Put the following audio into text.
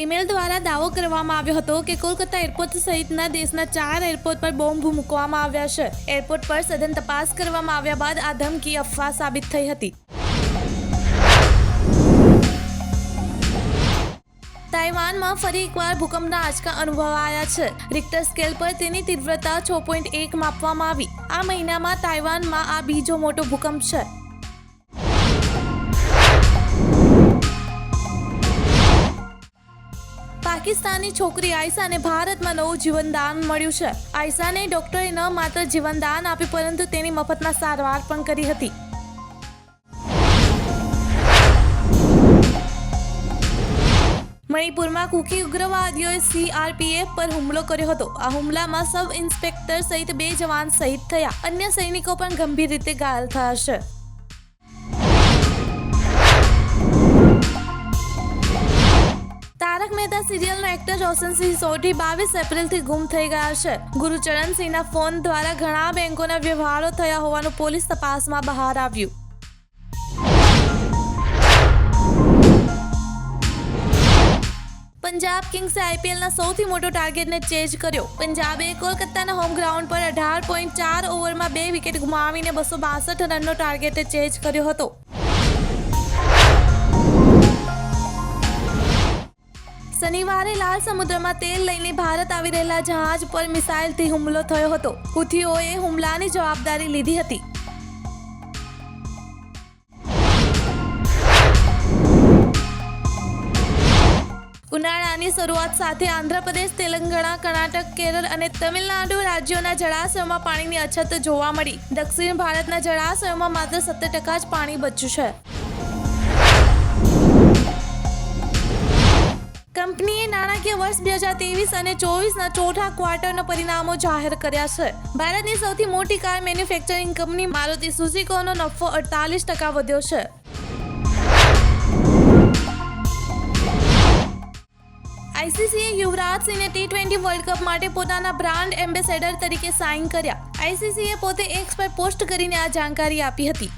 Email દ્વારા દાવો કરવામાં આવ્યો હતો કે કોલકાતા એરપોર્ટ સહિતના દેશના ચાર એરપોર્ટ પર બોમ્બ મૂકવામાં આવ્યા છે. એરપોર્ટ પર સઘન તપાસ કરવામાં આવ્યા બાદ આ ધમકી અફવા સાબિત થઈ હતી. તાઇવાનમાં ફરી એકવાર ભૂકંપના આંચકા અનુભવાયા છે. રિક્ટર સ્કેલ પર તેની તીવ્રતા છ પોઈન્ટ એક માપવામાં આવી. આ મહિનામાં તાઇવાનમાં આ બીજો મોટો ભૂકંપ છે. પાકિસ્તાની છોકરી આયશાને ભારતમાં નવું જીવનદાન મળ્યું છે. આયશાને ડોક્ટરે ન માત્ર જીવનદાન આપ્યું, પરંતુ તેની મફતમાં સારવાર પણ કરી હતી. મણિપુરમાં કુકી ઉગ્રવાદીઓએ સીઆરપીએફ પર હુમલો કર્યો હતો. આ હુમલામાં સબ ઇન્સ્પેક્ટર સહિત બે જવાન શહીદ થયા. અન્ય સૈનિકો પણ ગંભીર રીતે ઘાયલ થયા છે. તારક મહેતા સિરિયલનો એક્ટર રોશન સિંહ સોઢી બાવીસ એપ્રિલથી ગુમ થઈ ગયા છે. ગુરુચરણ સિંહના ફોન દ્વારા ઘણા બેંકોના વ્યવહારો થયા હોવાનું પોલીસ તપાસમાં બહાર આવ્યું. પંજાબ કિંગ્સે આઈપીએલના સૌથી મોટો ટાર્ગેટને ચેજ કર્યો. પંજાબે કોલકાતાના હોમ ગ્રાઉન્ડ પર અઢાર પોઈન્ટ ચાર ઓવરમાં બે વિકેટ ગુમાવીને બસો બાસઠ રનનો ટાર્ગેટે ચેજ કર્યો હતો. શનિવારે લાલ સમુદ્રમાં તેલ લઈને ભારત આવી રહેલા જહાજ પર મિસાઇલથી હુમલો થયો હતો. હુથીઓએ હુમલાની જવાબદારી લીધી હતી. ઉનાળાની શરૂઆત સાથે આંધ્રપ્રદેશ, તેલંગાણા, કર્ણાટક, કેરળ અને તમિલનાડુ રાજ્યોના જળાશયોમાં પાણીની અછત જોવા મળી. દક્ષિણ ભારતના જળાશયોમાં માત્ર સત્તર ટકા જ પાણી બચ્યું છે. નાણાકીય વર્ષ બે હજાર ત્રેવીસ અને ચોવીસના ચોથા ક્વાર્ટરના પરિણામો જાહેર કર્યા છે. ભારતની સૌથી મોટી કાર મેન્યુફેક્ચરિંગ કંપની મારુતિ સુઝુકોનો નફો અડતાલીસ ટકા વધ્યો છે. આઈસીસીએ યુવરાજ સિંહને ટી ટ્વેન્ટી વર્લ્ડ કપ માટે પોતાના બ્રાન્ડ એમ્બેસેડર તરીકે સાઇન કર્યા. આઈસીસીએ પોતે એક્સ પર પોસ્ટ કરીને આ જાણકારી આપી હતી.